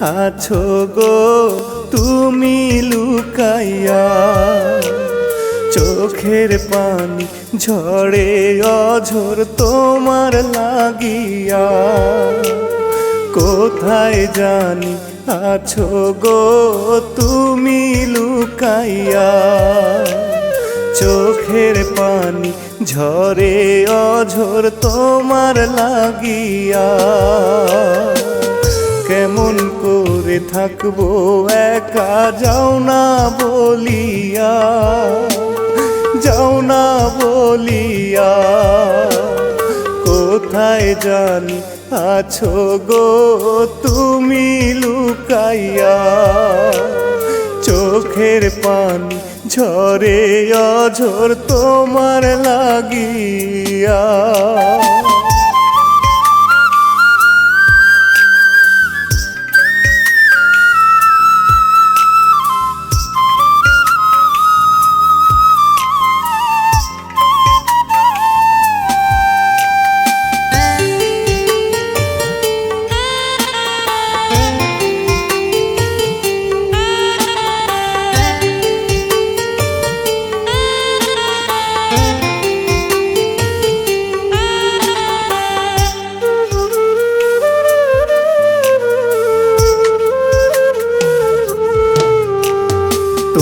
আছো গো? তুমি লুকাইয়া চোখের পানি ঝরে অঝর তোমার লাগিয়া। কোথায় জানি আছো গো? তুমি লুকাইয়া চোখের পানি ঝরে অঝর তোমার লাগিয়া। থাকব, একা যাও না বলিয়া, যাও না বলিয়া। কোথায় জানি আছো গো তুমি লুকাইয়া, চোখের পানি ঝরে অঝর তোমার লাগিয়া।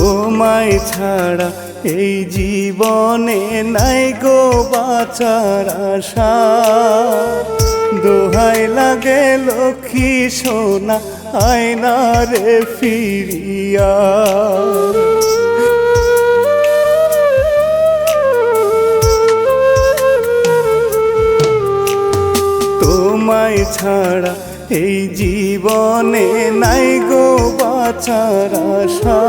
তোমায় ছাড়া এই জীবনে নাই গো বাঁচার আশা। দোহাই লাগে লক্ষ্মী সোনা, আয়না রে ফিরিয়া। তোমায় ছাড়া এই জীবনে নাই গো বাঁচার আশা।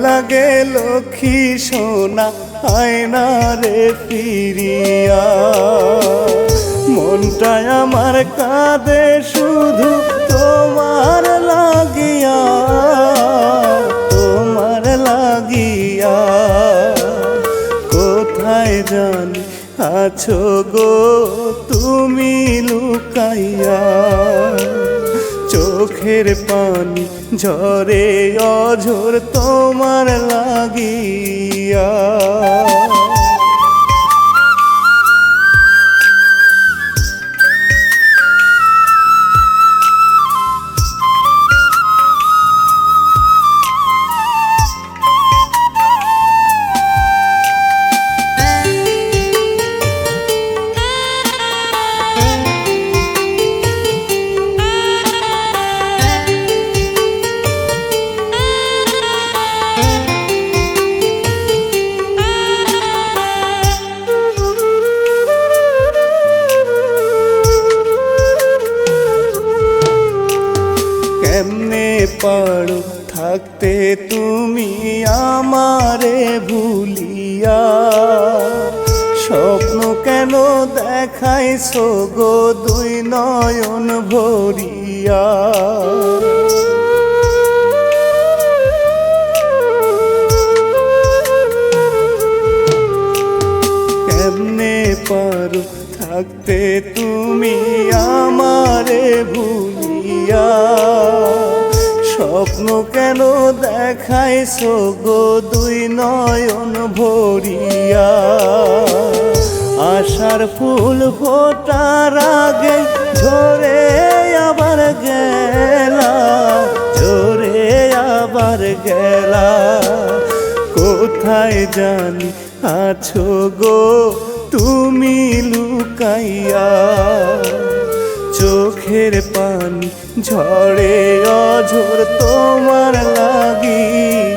লাগে লক্ষ্মী সোনা আয়না রে ফিরিয়া। মনটায় আমার কাঁদে শুধু তোমার লাগিয়া। আছো গো তুমি লুকাইয়া চোখের পানি ঝরে অঝর তোমার লাগিয়া। পারো থাকতে তুমি আমারে ভুলিয়া স্বপ্ন কেন দেখাইছো গো দুই নয়ন ভরিয়া? কেমনে পারো থাকতে তুমি আমারে ভুলিয়া? স্বপ্ন কেন দেখাইছো গো দুই নয়ন ভরিয়া? আশার ফুল ফোটার আগে ঝরে আবার গেলা, ঝরে আবার গেলা। কোথায় জানি আছো গো তুমি লুকাইয়া? চোখের পানি ঝরে অঝর তোমার লাগি।